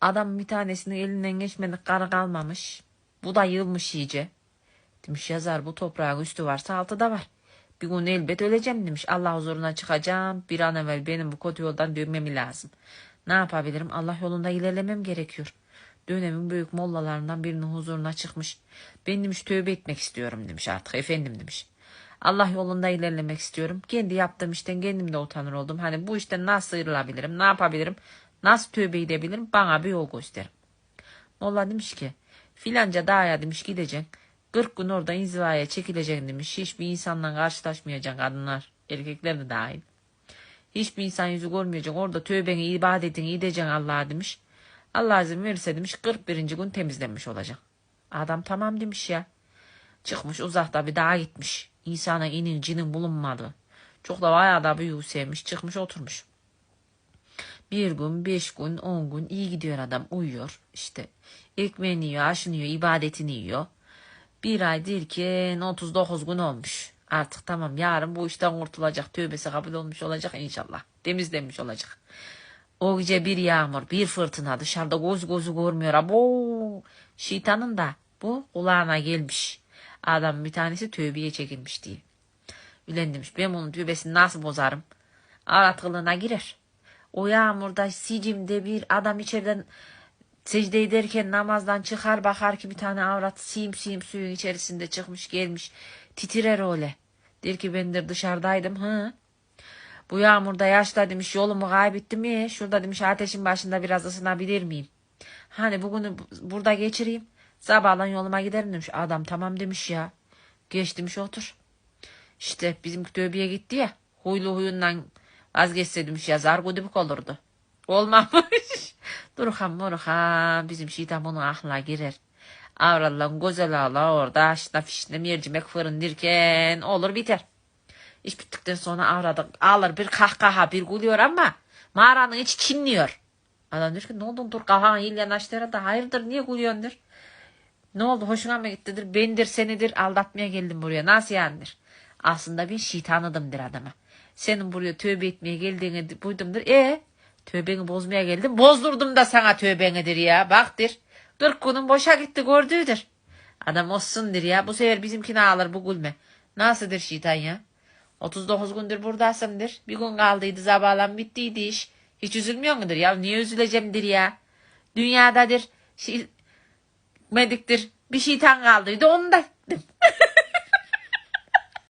Adam bir tanesinin elinden geçmedi karı kalmamış. Bu da yılmış iyice. Demiş yazar bu toprağın üstü varsa altı da var. Bir gün elbet öleceğim demiş. Allah huzuruna çıkacağım. Bir an evvel benim bu kötü yoldan dönmem lazım. Ne yapabilirim? Allah yolunda ilerlemem gerekiyor. Dönemin büyük mollalarından birinin huzuruna çıkmış. Ben demiş tövbe etmek istiyorum demiş artık efendim demiş. Allah yolunda ilerlemek istiyorum. Kendi yaptığım işten kendim de utanır oldum. Hani bu işten nasıl sıyrılabilirim? Ne yapabilirim? Nasıl tövbe edebilirim? Bana bir yol gösterin. Molla demiş ki filanca dağa demiş gideceksin. 40 gün orada inzivaya çekileceksin demiş. Hiçbir insanla karşılaşmayacaksın kadınlar. Erkekler de dahil. Hiçbir insan yüzü görmeyecek. Orada tövbeni, ibadetini edeceksin Allah'a demiş. Allah izin verirse demiş 41. gün temizlenmiş olacak. Adam tamam demiş ya. Çıkmış uzakta bir dağa gitmiş. İnsana inin cinin bulunmadı. Çok da bayağı da büyük sevmiş. Çıkmış oturmuş. Bir gün, beş gün, on gün iyi gidiyor adam. Uyuyor işte. Ekmeğini yiyor, aşını yiyor, ibadetini yiyor. Bir ay derken 39 gün olmuş. Artık tamam yarın bu işten kurtulacak. Tövbesi kabul olmuş olacak inşallah. Temizlenmiş olacak. O gece bir yağmur, bir fırtına dışarıda göz gözü görmüyor. Abo! Şeytanın da bu kulağına gelmiş. Adam bir tanesi tövbeye çekilmiş diye. Ülen demiş ben bunun tövbesini nasıl bozarım? Avrat kılığına girer. O yağmurda sicimde bir adam içeriden secde ederken namazdan çıkar bakar ki bir tane avrat sim sim suyun içerisinde çıkmış gelmiş. Titrer öyle. Der ki ben dışarıdaydım. Hı. Bu yağmurda yaşla demiş yolumu kaybettim ya. Şurada demiş ateşin başında biraz ısınabilir miyim? Hani bugünü burada geçireyim. Sabahlan yoluma giderim demiş. Adam tamam demiş ya. Geç demiş otur. İşte bizim tövbeye gitti ya. Huylu huyundan vazgeçse demiş yazar gudubuk olurdu. Olmamış. Durhan Murhan bizim şeytan bunun aklına girer. Avrallan güzel ağla orada aşna fişne mercimek fırın derken olur biter. İş bittikten sonra avradı ağlar bir kahkaha bir gülüyor ama mağaranın içi çinliyor. Adam diyor ki ne oldu dur kafana il yanaştı da hayırdır niye gülüyorsun der. Ne oldu hoşuna mı gittidir bendir senidir aldatmaya geldim buraya nasıl yandır. Aslında ben şeytanıdımdır adama. Senin buraya tövbe etmeye geldiğini buydumdur. E tövbeni bozmaya geldim. Bozdurdum da sana tövbenidir ya. Baktır. 40 günün boşa gitti gördüğüdür. Adam olsundur ya. Bu sefer bizimkini alır bu gülme. Nasıldır şeytan ya? 39 gündür buradasındır. Bir gün kaldıydı zabağlan bittiydi iş. Hiç üzülmüyor mudur ya? Niye üzülecekimdir ya? Dünyadadır. Şey, mediktir. Bir şeytan kaldıydı onu da.